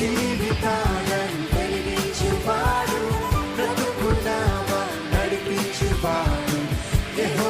జీవితాలను వెలిగించువాడు బ్రతుకున్నామా నడిపించువాడు. యహో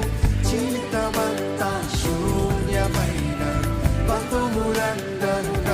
从不认得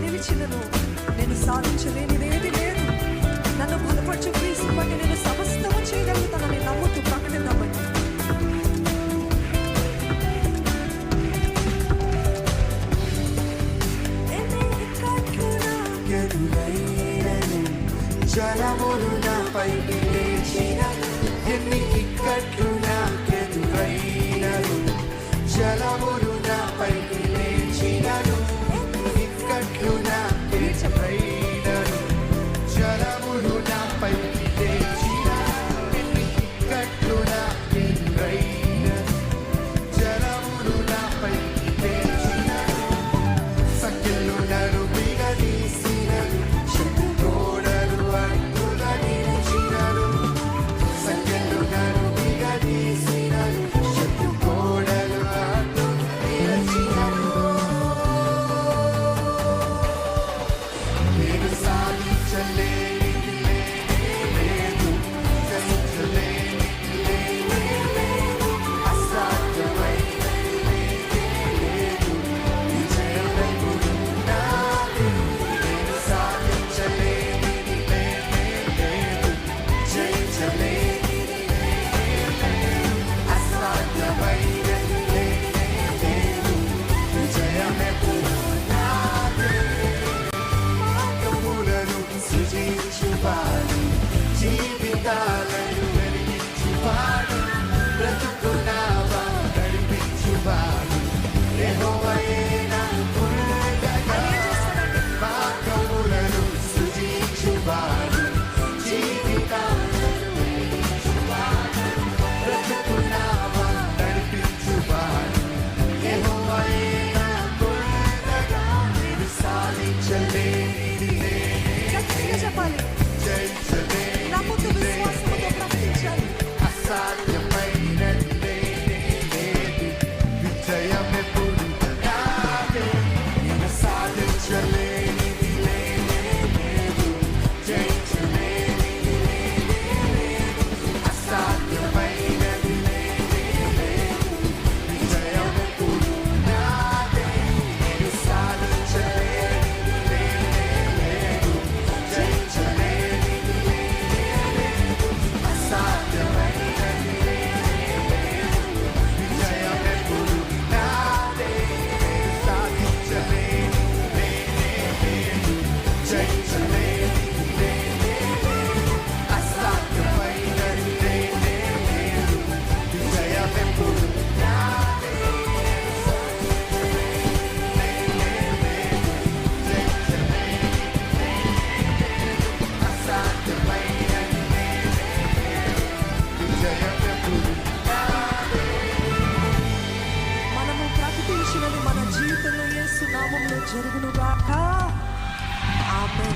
నిలిచినను నేను సాధించలేనిదేది లేదు. నన్ను బలపరచు క్రీస్తు బట్టి నేను సమస్తము చేయగలుగుతానని నమ్ముతూ ప్రకటిద్దామండి జలములు నాపై జరుగునుగాక. ఆమె